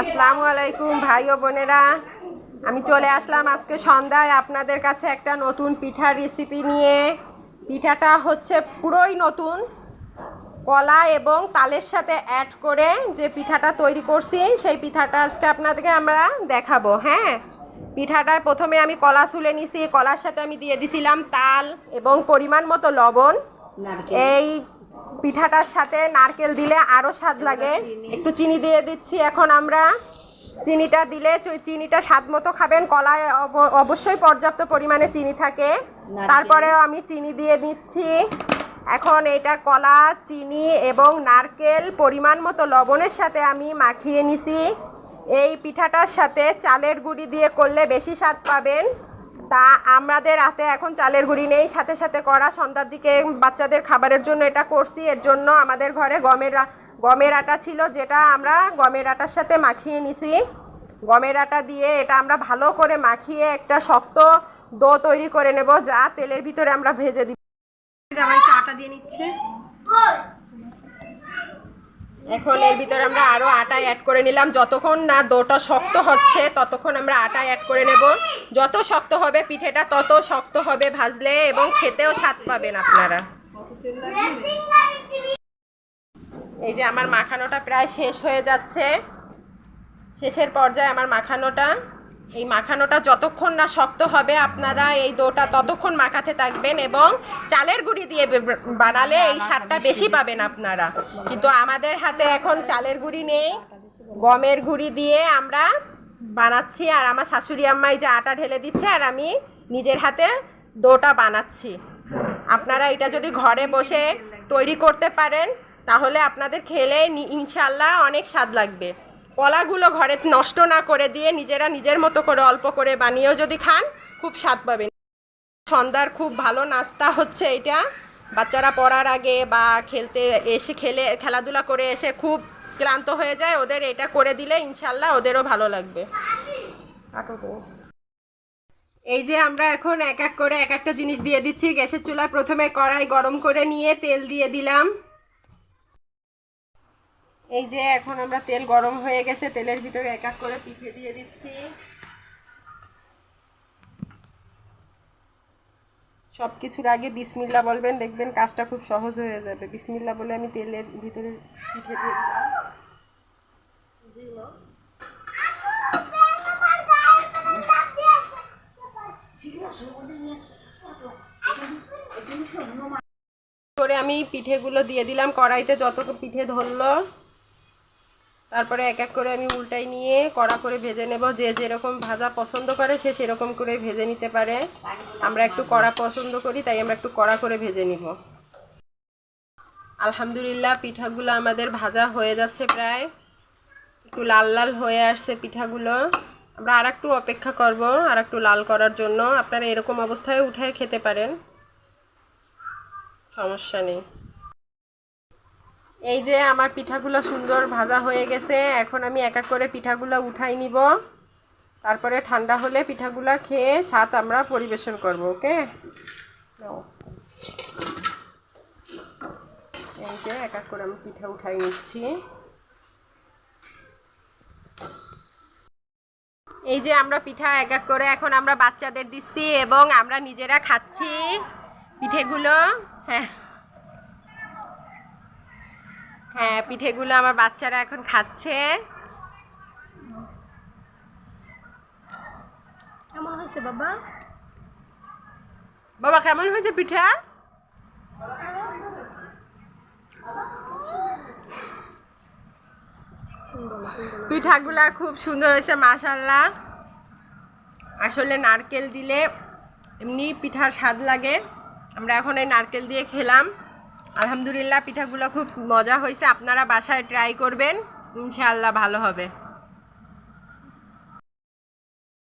আসসালামু আলাইকুম ভাই ও বোনেরা। আমি চলে আসলাম আজকে সন্ধ্যায় আপনাদের কাছে একটা নতুন পিঠার রেসিপি নিয়ে। পিঠাটা হচ্ছে পুরোই নতুন কলা এবং তালের সাথে অ্যাড করে যে পিঠাটা তৈরি করছি সেই পিঠাটা আজকে আপনাদেরকে আমরা দেখাবো হ্যাঁ? পিঠাটায় প্রথমে আমি কলা ছুলে নিছি কলার সাথে আমি দিয়ে দিছিলাম তাল এবং পরিমাণ মতো লবণ। এই পিঠাটার সাথে নারকেল দিলে আরও স্বাদ লাগে। একটু চিনি দিয়ে দিচ্ছি এখন আমরা। চিনিটা দিলে চিনিটা স্বাদ মতো খাবেন। কলায় অব- অবশ্যই পর্যাপ্ত পরিমাণে চিনি থাকে। তারপরেও আমি চিনি দিয়ে দিচ্ছি। এখন এটা কলা চিনি এবং নারকেল পরিমাণ মতো লবণের সাথে আমি মাখিয়ে নিছি। এই পিঠাটার সাথে চালের গুঁড়ি দিয়ে করলে বেশি স্বাদ পাবেন। তা আমাদের হাতে এখন চালের গুঁড়ি নেই সাথে সাথে করা সন্ধ্যার দিকে বাচ্চাদের খাবারের জন্য এটা করছি। এর জন্য আমাদের ঘরে গমের গমের আটা ছিল যেটা আমরা গমের আটার সাথে মাখিয়ে নিছি। গমের আটা দিয়ে এটা আমরা ভালো করে মাখিয়ে একটা শক্ত দো তৈরি করে নেব যা তেলের ভিতরে আমরা ভেজে দিব। আটা দিয়ে নিচ্ছে। এখন এর ভিতরে আমরা আরও আটা অ্যাড করে নিলাম। যতক্ষণ না দোটা শক্ত হচ্ছে, ততক্ষণ আমরা আটা অ্যাড করে নেব। যত শক্ত হবে পিঠেটা, তত শক্ত হবে ভাজলে এবং খেতেও স্বাদ পাবেন আপনারা। এই যে আমার মাখানোটা প্রায় শেষ হয়ে যাচ্ছে। শেষের পর্যায়ে আমার মাখানোটা। এই মাখানোটা যতক্ষণ না শক্ত হবে, আপনারা এই দোটা ততক্ষণ মাখাতে থাকবেন এবং চালের গুঁড়ি দিয়ে বানালে এই স্বাদটা বেশি পাবেন আপনারা। কিন্তু আমাদের হাতে এখন চালের গুঁড়ি নেই, গমের গুঁড়ি দিয়ে আমরা বানাচ্ছি আর আমার শাশুড়ি আম্মাই যে আটা ঢেলে দিচ্ছে আর আমি নিজের হাতে দোটা বানাচ্ছি। আপনারা এটা যদি ঘরে বসে তৈরি করতে পারেন, তাহলে আপনাদের খেলে ইনশাল্লাহ অনেক স্বাদ লাগবে। কলাগুলো ঘরে নষ্ট না করে দিয়ে নিজেরা নিজের মতো করে অল্প করে বানিয়েও যদি খান, খুব স্বাদ পাবেন। সন্ধ্যার খুব ভালো নাস্তা হচ্ছে এটা বাচ্চারা পড়ার আগে বা খেলতে এসে খেলে, খেলাধুলা করে এসে খুব ক্লান্ত হয়ে যায়, ওদের এটা করে দিলে ইনশাল্লাহ ওদেরও ভালো লাগবে। এই যে আমরা এখন এক এক করে এক একটা জিনিস দিয়ে দিচ্ছি। গ্যাসের চুলায় প্রথমে কড়াই গরম করে নিয়ে তেল দিয়ে দিলাম। এই যে এখন আমরা তেল গরম হয়ে গেছে, তেলের ভিতরে এক এক করে পিঠে দিয়ে দিচ্ছি। সব কিছুর আগে বিসমিল্লা বলবেন, দেখবেন কাজটা খুব সহজ হয়ে যাবে। বিসমিল্লা বলে আমি তেলের ভিতরে পিঠে দিয়ে দিলাম। করে আমি পিঠেগুলো দিয়ে দিলাম, কড়াইতে যত পিঠে ধরলো। তারপরে এক এক করে আমি উল্টাই নিয়ে কড়া করে ভেজে নেব। যে যেরকম ভাজা পছন্দ করে সে সেরকম করে ভেজে নিতে পারে। আমরা একটু কড়া পছন্দ করি, তাই আমরা একটু কড়া করে ভেজে নিব। আলহামদুলিল্লাহ, পিঠাগুলো আমাদের ভাজা হয়ে যাচ্ছে প্রায়। একটু লাল লাল হয়ে আসছে পিঠাগুলো। আমরা আর একটু অপেক্ষা করব আর একটু লাল করার জন্য। আপনারা এরকম অবস্থায় উঠায় খেতে পারেন। সমস্যা নেই। এই যে আমার পিঠাগুলো সুন্দর ভাজা হয়ে গেছে, এখন আমি এক এক করে পিঠাগুলো উঠাই নিব। তারপরে ঠান্ডা হলে পিঠাগুলো খেয়ে স্বাদ আমরা পরিবেশন করব, ওকে। এই যে এক এক করে আমি পিঠা উঠাই নিচ্ছি। এই যে আমরা পিঠা এক এক করে এখন আমরা বাচ্চাদের দিচ্ছি এবং আমরা নিজেরা খাচ্ছি পিঠেগুলো। হ্যাঁ। হ্যাঁ পিঠেগুলো আমার বাচ্চারা এখন খাচ্ছে। কেমন হয়েছে বাবা? বাবা কেমন হয়েছে পিঠা? পিঠাগুলা খুব সুন্দর হয়েছে মাশাল্লাহ আসলে নারকেল দিলে এমনি পিঠার স্বাদ লাগে। আমরা এখন এই নারকেল দিয়ে খেলাম। আলহামদুলিল্লাহ পিঠাগুলো খুব মজা হয়েছে। আপনারা বাসায় ট্রাই করবেন ইনশাআল্লাহ ভালো হবে।